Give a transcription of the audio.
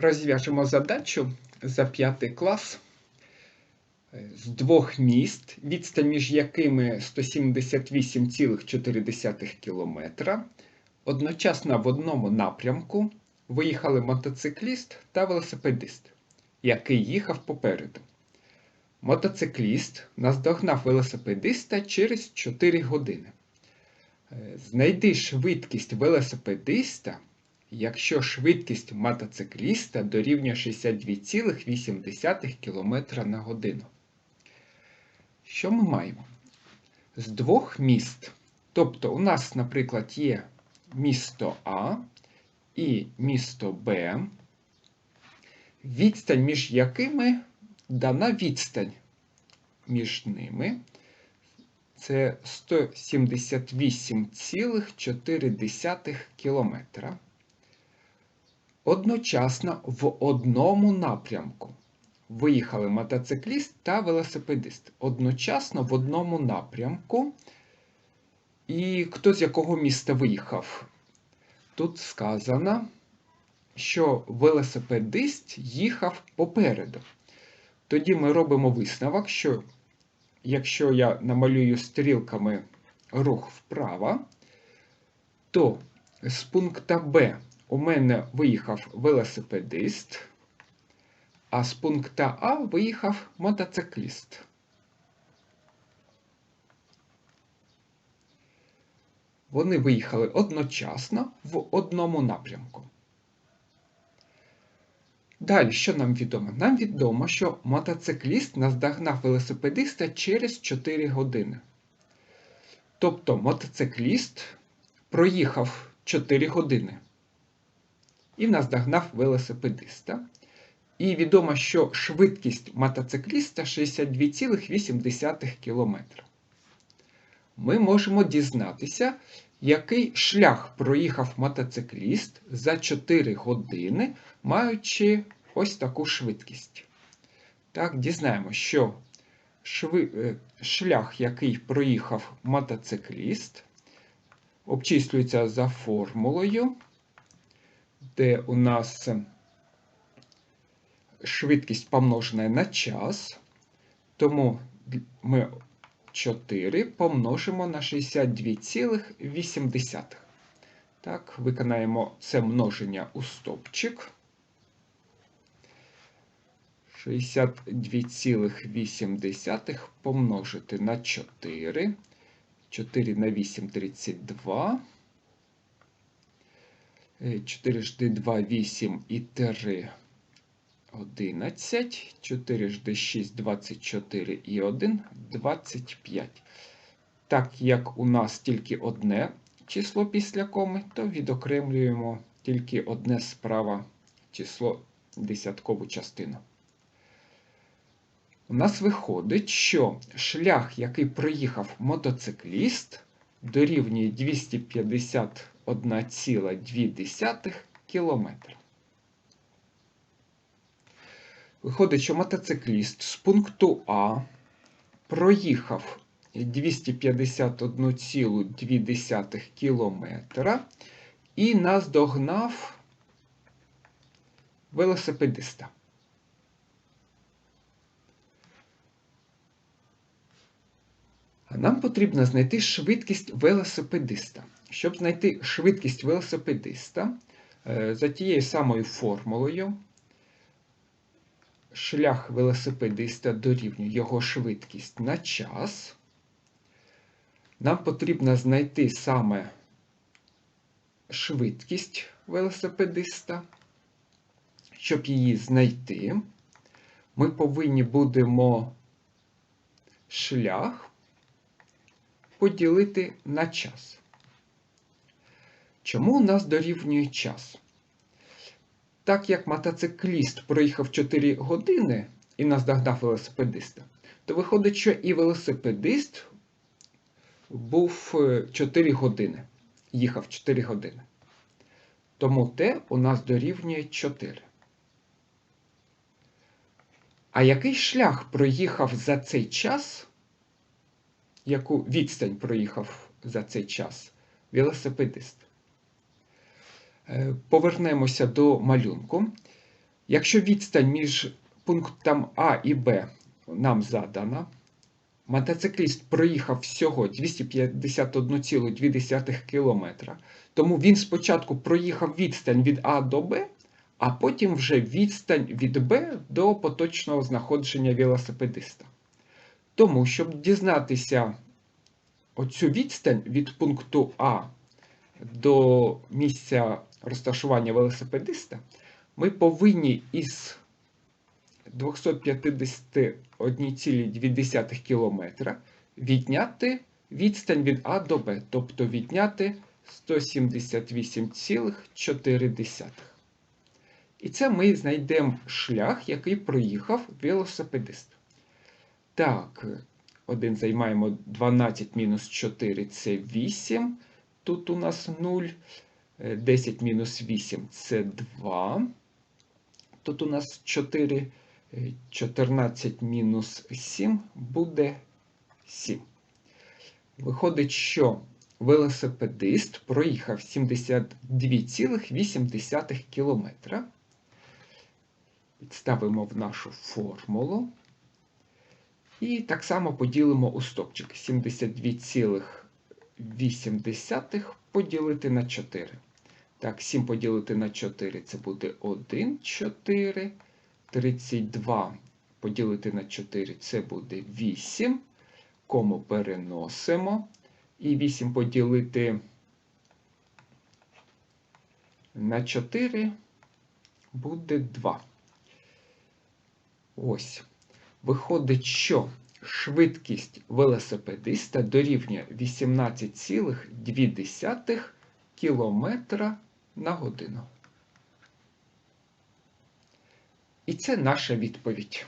Розв'яжемо задачу за п'ятий клас е, з двох міст, відстань між якими 178,4 км. Одночасно в одному напрямку виїхали мотоцикліст та велосипедист, який їхав попереду. Мотоцикліст наздогнав велосипедиста через 4 години. Е, Знайди швидкість велосипедиста якщо швидкість мотоцикліста дорівнює 62,8 км на годину. Що ми маємо? З двох міст. Тобто, у нас, наприклад, є місто А і місто Б, відстань між якими дана відстань між ними. Це 178,4 кілометра одночасно в одному напрямку. Виїхали мотоцикліст та велосипедист. Одночасно в одному напрямку. І хто з якого міста виїхав? Тут сказано, що велосипедист їхав попереду. Тоді ми робимо висновок, що якщо я намалюю стрілками рух вправо, то з пункта Б у мене виїхав велосипедист, а з пункта А виїхав мотоцикліст. Вони виїхали одночасно в одному напрямку. Далі, що нам відомо? Нам відомо, що мотоцикліст наздогнав велосипедиста через 4 години. Тобто мотоцикліст проїхав 4 години і наздогнав велосипедиста. І відомо, що швидкість мотоцикліста 62,8 км. Ми можемо дізнатися, який шлях проїхав мотоцикліст за 4 години, маючи ось таку швидкість. Так, дізнаємо, що шви... Е, шлях, який проїхав мотоцикліст, обчислюється за формулою де у нас швидкість помножена на час, тому ми 4 помножимо на 62,8. Так, виконаємо це множення у стопчик. 62,8 помножити на 4. 4 на 8 32. 4 жди 2, 8 і 3 11. 4 жди 6, 24 і 1 25. Так як у нас тільки одне число після коми, то відокремлюємо тільки одне справа число десяткову частину. У нас виходить, що шлях, який проїхав мотоцикліст, дорівнює 250 1,2 км. Виходить, що мотоцикліст з пункту А проїхав 251,2 км і наздогнав велосипедиста. Нам потрібно знайти швидкість велосипедиста. Щоб знайти швидкість велосипедиста е, за тією самою формулою, шлях велосипедиста дорівнює його швидкість на час. Нам потрібно знайти саме швидкість велосипедиста. Щоб її знайти, ми повинні будемо шлях поділити на час. Чому у нас дорівнює час? Так як мотоцикліст проїхав 4 години і наздогнав велосипедиста, то виходить, що і велосипедист був 4 е, години. Їхав 4 години. Тому Т у нас дорівнює 4. А який шлях проїхав за цей час? Яку відстань проїхав за цей час велосипедист? Е, повернемося до малюнку. Якщо відстань між пунктом А і Б нам задана, мотоцикліст проїхав всього 251,2 км, тому він спочатку проїхав відстань від А до Б, а потім вже відстань від Б до поточного знаходження велосипедиста. Тому, щоб дізнатися оцю відстань від пункту А до місця розташування велосипедиста, ми повинні із 251,2 км відняти відстань від А до Б, тобто відняти 178,4. І це ми знайдемо шлях, який проїхав велосипедист. Так, один займаємо 12 мінус 4 це 8. Тут у нас 0. 10 мінус 8 це 2. Тут у нас 4. 14 мінус 7 буде 7. Виходить, що велосипедист проїхав 72,8 км. Підставимо в нашу формулу. І так само поділимо у стопчик. 72,8 поділити на 4. Так, 7 поділити на 4 це буде 1, 4. 32 поділити на 4 це буде 8. Кому переносимо. І 8 поділити на 4 буде 2. Ось. Виходить, що швидкість велосипедиста дорівнює 18,2 км на годину. І це наша відповідь.